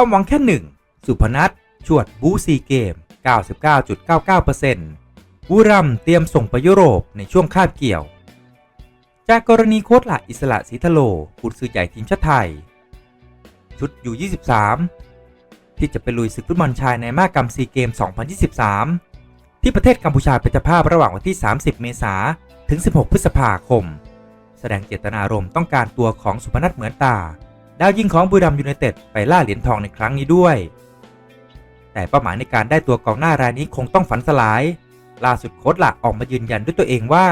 ความหวังแค่หนึ่งสุพนัทชวดบูซีเกม 99.99%บุรัมเตรียมส่งไปยุโรปในช่วงคาบเกี่ยว จากกรณีโค้ชหลักอิสระศรีทะโลกุนซือใหญ่ทีมชาติไทย ชุดอยู่23 ที่จะไปลุยศึกฟุตบอลชายในมากรรมซีเกม 2023 ที่ประเทศกัมพูชาเป็นเจ้าภาพระหว่างวันที่ 30 เมษายนถึง 16 พฤษภาคม แสดงเจตนารมณ์ต้องการตัวของสุพนัทเหมือนตา ดาวยิงของบุรีรัมยูไนเต็ดไปล่าเหรียญทองในครั้งนี้ด้วย แต่เป้าหมายในการได้ตัวกองหน้ารายนี้คงต้องฝันสลาย ล่าสุดโค้ชหลักออกมายืนยันด้วยตัวเองว่า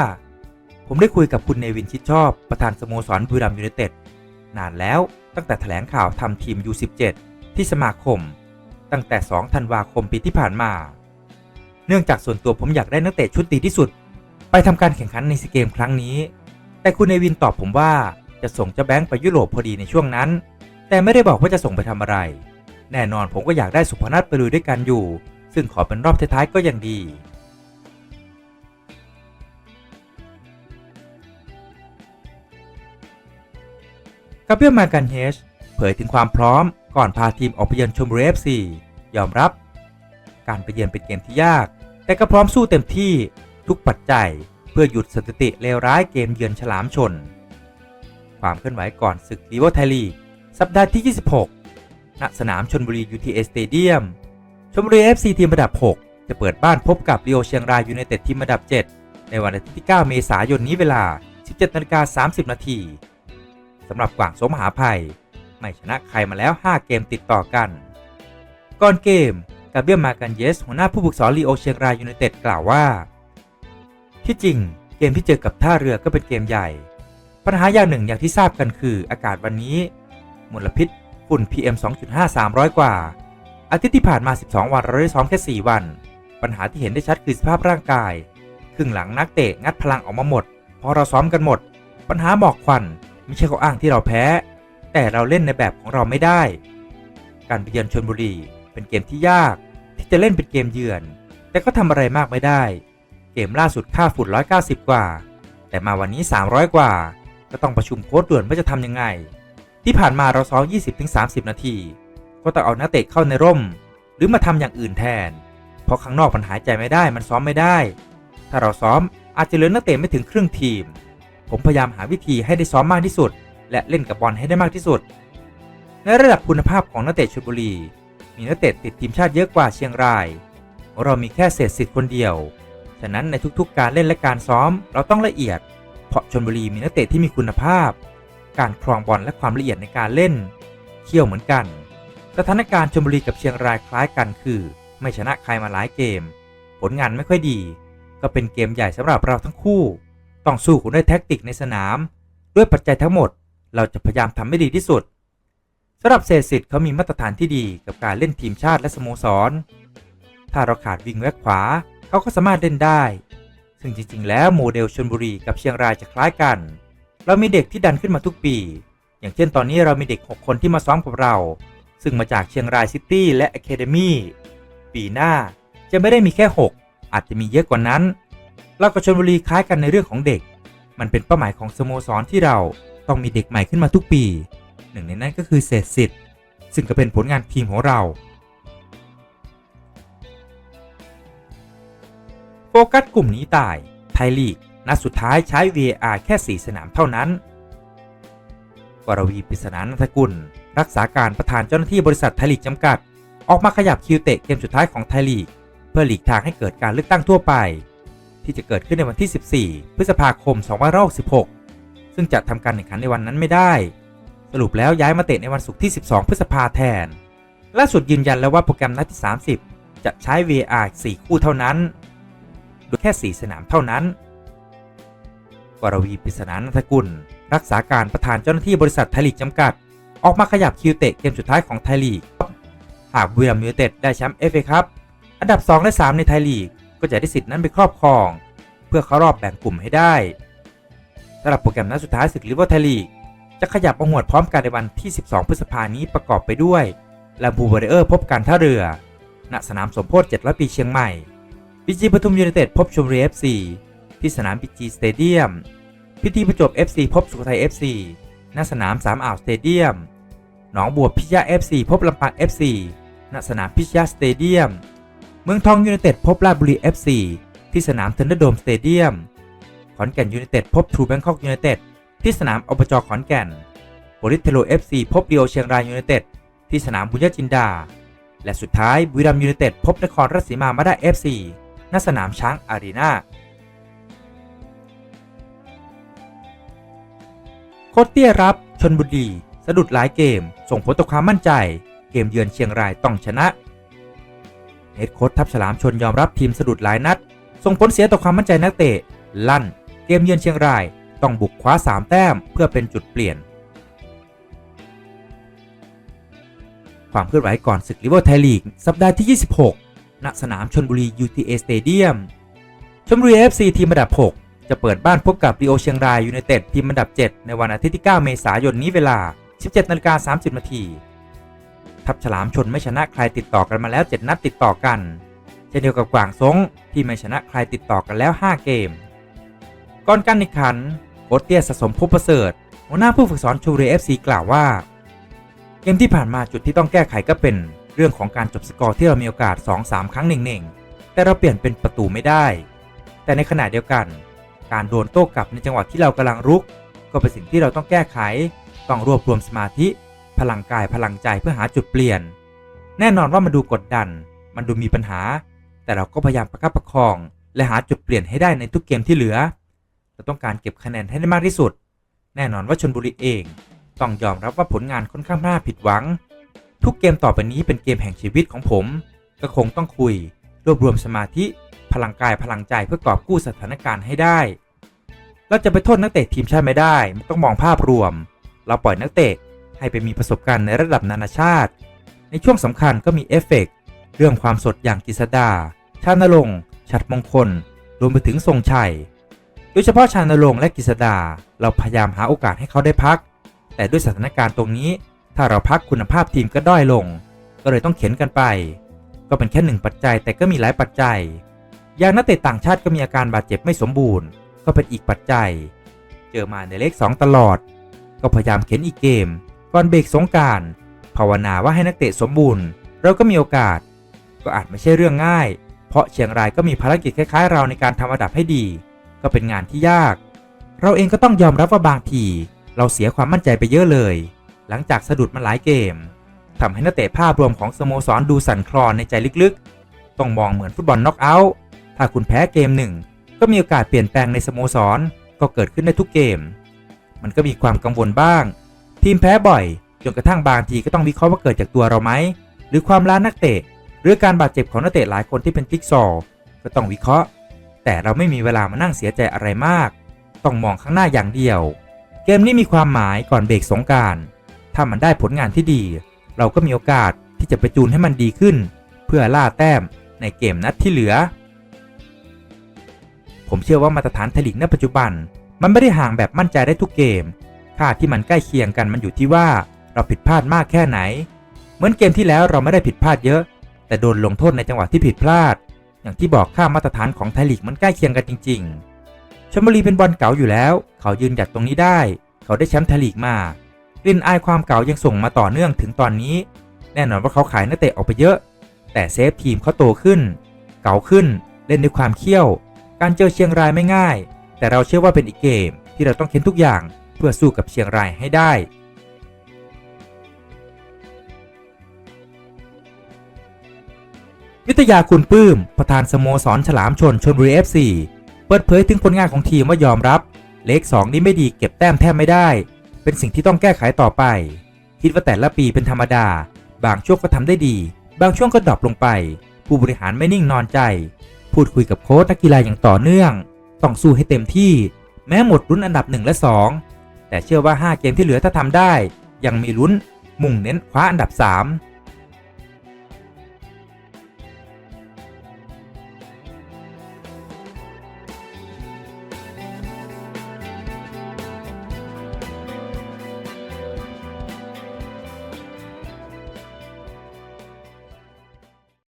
ผมได้คุยกับคุณเนวินชิดชอบประธานสโมสรบุรีรัมย์ยูไนเต็ดนานแล้วตั้งแต่แถลงข่าวทำทีม U17 ที่สมาคม ตั้งแต่ 2 ธันวาคมปีที่ผ่านมา เนื่องจากส่วนตัวผมอยากได้นักเตะชุดดีที่สุด ไปทำการแข่งขันในซีเกมครั้งนี้ แต่คุณเนวินตอบผมว่า จะส่งเจ้าแบงค์ไปยุโรปพอดีในช่วงนั้น แต่ไม่ได้บอกว่าจะส่งไปทำอะไร แน่นอนผมก็อยากได้สุพนัทไปลุยด้วยกันอยู่ ซึ่งขอเป็นรอบท้ายๆก็ยังดี กาเบียลมากันเฮชเผยถึงความพร้อมก่อนพาทีมออกไปเยือนชมบุรีเอฟซียอมรับ การไปเยือนเป็นเกมที่ยาก แต่ก็พร้อมสู้เต็มที่ทุกปัจจัย เพื่อหยุดสถิติเลวร้ายเกมเยือนฉลามชน ความเคลื่อนไหวก่อนศึกลีโวไทยลีกสัปดาห์ที่ 26 ณ สนามชนบุรี UTA Stadium ชมบุรี FC ทีมระดับ 6 จะเปิดบ้านพบกับลีโอเชียงรายยูไนเต็ดทีมระดับ 7 ในวันอาทิตย์ที่ 9 เมษายนนี้เวลา 17นาฬิกา30 นาทีสำหรับกวางโสมหาภัย ไม่ชนะใครมาแล้ว 5 เกมติดต่อกัน ก่อนเกมกาเบียลมากันเยส หัวหน้าผู้ฝึกสอนลีโอเชียงรายยูไนเต็ดกล่าวว่า ที่จริงเกมที่เจอกับท่าเรือก็เป็นเกมใหญ่ ปัญหาอย่างหนึ่งอย่างที่ทราบกันคืออากาศวันนี้มลพิษฝุ่น PM 2.5 300 กว่า อาทิตย์ที่ผ่านมา 12 วันเราได้ซ้อมแค่ 4 วัน ปัญหาที่เห็นได้ชัดคือสภาพร่างกายครึ่งหลังนักเตะงัดพลังออกมาหมดพอเราซ้อมกันหมด ปัญหาหมอกควันไม่ใช่ข้ออ้างที่เราแพ้ แต่เราเล่นในแบบของเราไม่ได้ การไปเยือนชนบุรีเป็นเกมที่ยาก ที่จะเล่นเป็นเกมเยือน แต่ก็ทำอะไรมากไม่ได้ เกมล่าสุดค่าฝุ่น190 กว่า แต่มาวันนี้ 300 กว่า ก็ต้องประชุมโค้ดด่วนว่าจะทำยังไง ที่ผ่านมาเราซ้อม 20-30 นาที ก็ต้องเอานักเตะเข้าในร่ม หรือมาทำอย่างอื่นแทน เพราะข้างนอกมันหายใจไม่ได้มันซ้อมไม่ได้ ถ้าเราซ้อมอาจจะเหลือนักเตะไม่ถึงครึ่งทีม ผมพยายามหาวิธีให้ได้ซ้อมมากที่สุด และเล่นกับบอลให้ได้มากที่สุด ในระดับคุณภาพของนักเตะชลบุรี มีนักเตะติดทีมชาติเยอะกว่าเชียงรายเรามีแค่เศษสิทธิ์คนเดียว ฉะนั้นในทุกๆการเล่นและการซ้อมเราต้องละเอียด เพราะชลบุรีมีนักเตะที่มีคุณภาพ การครองบอลและความละเอียดในการเล่น เขี่ยวเหมือนกัน สถานการณ์ชลบุรีกับเชียงรายคล้ายกันคือ ไม่ชนะใครมาหลายเกม ผลงานไม่ค่อยดี ก็เป็นเกมใหญ่สำหรับเราทั้งคู่ ต้องสู้กันด้วยแท็กติกในสนาม ด้วยปัจจัยทั้งหมด เราจะพยายามทำให้ดีที่สุดสำหรับเศษสิทธิ์เขามีมาตรฐานที่ดีกับการเล่นทีมชาติและสโมสร ถ้าเราขาดวิงแว็กขวาเขาก็สามารถเล่นได้ ซึ่งจริง ๆ แล้วโมเดลชนบุรีกับเชียงรายจะคล้ายกัน เรามีเด็กที่ดันขึ้นมาทุกปี อย่างเช่นตอนนี้เรามีเด็ก 6 คนที่มาซ้อมกับเรา ซึ่งมาจากเชียงรายซิตี้และอะคาเดมี่ปีหน้าจะไม่ได้มีแค่ 6 อาจจะมีเยอะกว่านั้น เรากับชนบุรีคล้ายกันในเรื่องของเด็ก มันเป็นเป้าหมายของสโมสรที่เราต้องมีเด็กใหม่ขึ้นมาทุกปี หนึ่งในนั้นก็คือเศษสิทธิ์ซึ่งก็เป็นผลงานทีมของเรา กัสกลุ่มนี้ตาย ไทยลีก นัดสุดท้ายใช้ VAR แค่ 4 สนามเท่านั้น วรวีปริศนานันทกุล รักษาการประธานเจ้าหน้าที่บริษัทไทยลีกจำกัด ออกมาขยับคิวเตะเกมสุดท้ายของไทยลีก เพื่อหลีกทางให้เกิดการเลือกตั้งทั่วไป ที่จะเกิดขึ้นในวันที่ 14 พฤษภาคม 2566 ซึ่งจะทำการแข่งขันในวันนั้นไม่ได้ สรุปแล้วย้ายมาเตะในวันศุกร์ที่ 12 พฤษภาแทนล่าสุดยืนยันแล้วว่าโปรแกรมนัดที่ 30 จะใช้ VAR 4 คู่เท่านั้น โดยแค่ 4 สนามเท่านั้น วรวีปริศนานันทกุล รักษาการประธานเจ้าหน้าที่บริษัทไทยลีกจำกัด ออกมาขยับคิวเตะเกมสุดท้ายของไทยลีก หากบุรีรัมย์ยูไนเต็ดได้แชมป์เอฟเอครับอันดับ 2 และ 3 ในไทยลีก ก็จะได้สิทธิ์นั้นไปครอบครอง เพื่อเข้ารอบแบ่งกลุ่มให้ได้สำหรับโปรแกรมนัดสุดท้ายศึกลิเวอร์ไทยลีกจะขยับมาหวดพร้อมกันในวันที่ 12 พฤษภานี้ประกอบไปด้วยลำพูวอริเออร์พบการท่าเรือ ณ สนามสมโพธิ700 ปีเชียงใหม่ บีจีปทุมยูไนเต็ดพบชมบุรีเอฟซีที่สนามบีจีสเตเดียม พิธีประจวบ FC พบสุโขทัย FC ณสนามสามอ่าวสเตเดียม หนองบัวพิชยา FC พบลำปาง FC ณสนามพิชยาสเตเดียม เมืองทองยูไนเต็ดพบราชบุรี FC ที่สนามเทนเดอร์โดมสเตเดียม ขอนแก่นยูไนเต็ดพบทรูแบงคอกยูไนเต็ดที่สนามอบจขอนแก่นบริเทโล FC พบเรียวเชียงรายยูไนเต็ดที่สนามบุญญจินดา และสุดท้ายบุรีรัมยูไนเต็ดพบนครราชสีมามาได้ FC ณสนามช้างอารีนาโคตเตี้ยรับชนบุรีสะดุดหลายเกม ส่งผลต่อความมั่นใจ เกมเยือนเชียงรายต้องชนะเฮดโค้ชทัพฉลามชนยอมรับทีมสะดุดหลายนัด ส่งผลเสียต่อความมั่นใจนักเตะ ลั่น เกมเยือนเชียงรายต้องบุกคว้า 3 แต้มเพื่อเป็นจุดเปลี่ยน ความเคลื่อนไหวก่อนศึกลิเวอร์ไทยลีก สัปดาห์ที่ 26 ณสนามชนบุรี UTA Stadium ชลบุรี FC ทีมอันดับ 6 จะเปิดบ้านพบกับรีโอเชียงรายยูไนเต็ดทีมอันดับ 7 ในวันอาทิตย์ที่ 9 เมษายนนี้เวลา 17นาฬิกา30นาทีทัพฉลามชนไม่ชนะใครติดต่อกันมาแล้ว 7 นัดติดต่อกัน เช่นเดียวกับกวางซงที่ไม่ชนะใครติดต่อกันแล้ว 5 เกม ก่อนการแข่งขันโค้ชเตียสะสมภพประเสริฐหัวหน้าผู้ฝึกสอนชลบุรี FC กล่าวว่า เกมที่ผ่านมาจุดที่ต้องแก้ไขก็เป็น เรื่องของการจบสกอร์ที่เรามีโอกาส 2-3 ครั้งเน่งๆ แต่เราเปลี่ยนเป็นประตูไม่ได้ แต่ในขณะเดียวกัน การโดนโต้กลับในจังหวะที่เรากำลังรุก ก็เป็นสิ่งที่เราต้องแก้ไข ต้องรวบรวมสมาธิ พลังกายพลังใจเพื่อหาจุดเปลี่ยน แน่นอนว่ามันดูกดดัน มันดูมีปัญหา แต่เราก็พยายามประคับประคอง และหาจุดเปลี่ยนให้ได้ในทุกเกมที่เหลือ เราต้องการเก็บคะแนนให้ได้มากที่สุด แน่นอนว่าชนบุรีเอง ต้องยอมรับว่าผลงานค่อนข้างน่าผิดหวัง ทุกเกมต่อไปนี้เป็นเกมแห่งชีวิตของผม ก็คงต้องคุย รวบรวมสมาธิ พลังกายพลังใจเพื่อกอบกู้สถานการณ์ให้ได้ เราจะไปโทษนักเตะทีมชาติไม่ได้มันต้องมองภาพรวม เราปล่อยนักเตะให้ไปมีประสบการณ์ในระดับนานาชาติ ในช่วงสำคัญก็มีเอฟเฟกต์เรื่องความสดอย่างกิษดา ชาญนรงค์ฉัดมงคล รวมไปถึงทรงชัย โดยเฉพาะชาญนรงค์และกิษดา เราพยายามหาโอกาสให้เขาได้พัก แต่ด้วยสถานการณ์ตรงนี้ ถ้าเราพักคุณภาพทีมก็ด้อยลง ก็เลยต้องเข็นกันไป ก็เป็นแค่หนึ่งปัจจัยแต่ก็มีหลายปัจจัย อย่างนักเตะต่างชาติก็มีอาการบาดเจ็บไม่สมบูรณ์ ก็เป็นอีกปัจจัย เจอมาในเลข 2 ตลอด ก็พยายามเข็นอีกเกม ก่อนเบรกสงการภาวนาว่าให้นักเตะสมบูรณ์ เราก็มีโอกาส ก็อาจไม่ใช่เรื่องง่าย เพราะเชียงรายก็มีภารกิจคล้ายๆ เราในการทำอันดับให้ดี ก็เป็นงานที่ยาก เราเองก็ต้องยอมรับว่าบางที เราเสียความมั่นใจไปเยอะเลย หลังจากสะดุดมาหลายเกมทำให้นักเตะภาพรวมของสโมสรดูสั่นคลอนในใจลึกๆ ต้องมองเหมือนฟุตบอลน็อกเอาท์ถ้าคุณแพ้เกมหนึ่งก็มีโอกาสเปลี่ยนแปลงในสโมสรก็เกิดขึ้นได้ทุกเกม มันก็มีความกังวลบ้าง ทีมแพ้บ่อยจนกระทั่งบางทีก็ต้องวิเคราะห์ว่าเกิดจากตัวเราไหมหรือความล้านักเตะ หรือการบาดเจ็บของนักเตะหลายคนที่เป็นจิ๊กซอว์ก็ต้องวิเคราะห์ แต่เราไม่มีเวลามานั่งเสียใจอะไรมาก ต้องมองข้างหน้าอย่างเดียว เกมนี้มีความหมายก่อนเบรกสงการ ถ้ามันได้ผลงานที่ดี เราก็มีโอกาสที่จะไปจูนให้มันดีขึ้น เพื่อล่าแต้มในเกมนัดที่เหลือ ผมเชื่อว่ามาตรฐานไทยลีกณปัจจุบัน มันไม่ได้ห่างแบบมั่นใจได้ทุกเกม ค่าที่มันใกล้เคียงกันมันอยู่ที่ว่าเราผิดพลาดมากแค่ไหน เหมือนเกมที่แล้วเราไม่ได้ผิดพลาดเยอะ แต่โดนลงโทษในจังหวะที่ผิดพลาด อย่างที่บอกค่ามาตรฐานของไทยลีกมันใกล้เคียงกันจริง ๆชลบุรีเป็นบอลเก่าอยู่แล้ว เขายืนหยัดตรงนี้ได้ เขาได้แชมป์ไทยลีกมา กลิ่นอายความเก่ายังส่งมาต่อเนื่องถึงตอนนี้ แน่นอนว่าเขาขายนักเตะออกไปเยอะ แต่เซฟทีมเขาโตขึ้น เก่าขึ้น เล่นด้วยความเขี้ยว การเจอเชียงรายไม่ง่าย แต่เราเชื่อว่าเป็นอีกเกมที่เราต้องเค้นทุกอย่างเพื่อสู้กับเชียงรายให้ได้วิทยาคุณปื้ม ประธานสโมสรฉลามชนชนบุรี FC เปิดเผยถึงผลงานของทีมว่ายอมรับ เลข 2 นี้ไม่ดีเก็บแต้มแทบไม่ได้ เป็นสิ่งที่ต้องแก้ไขต่อไป คิดว่าแต่ละปีเป็นธรรมดา บางช่วงก็ทำได้ดี บางช่วงก็ดรอปลงไป ผู้บริหารไม่นิ่งนอนใจ พูดคุยกับโค้ชนักกีฬาอย่างต่อเนื่อง ต้องสู้ให้เต็มที่ แม้หมดลุ้นอันดับ 1 และ 2 แต่เชื่อว่า 5 เกมที่เหลือถ้าทำได้ ยังมีลุ้นมุ่งเน้นคว้าอันดับ 3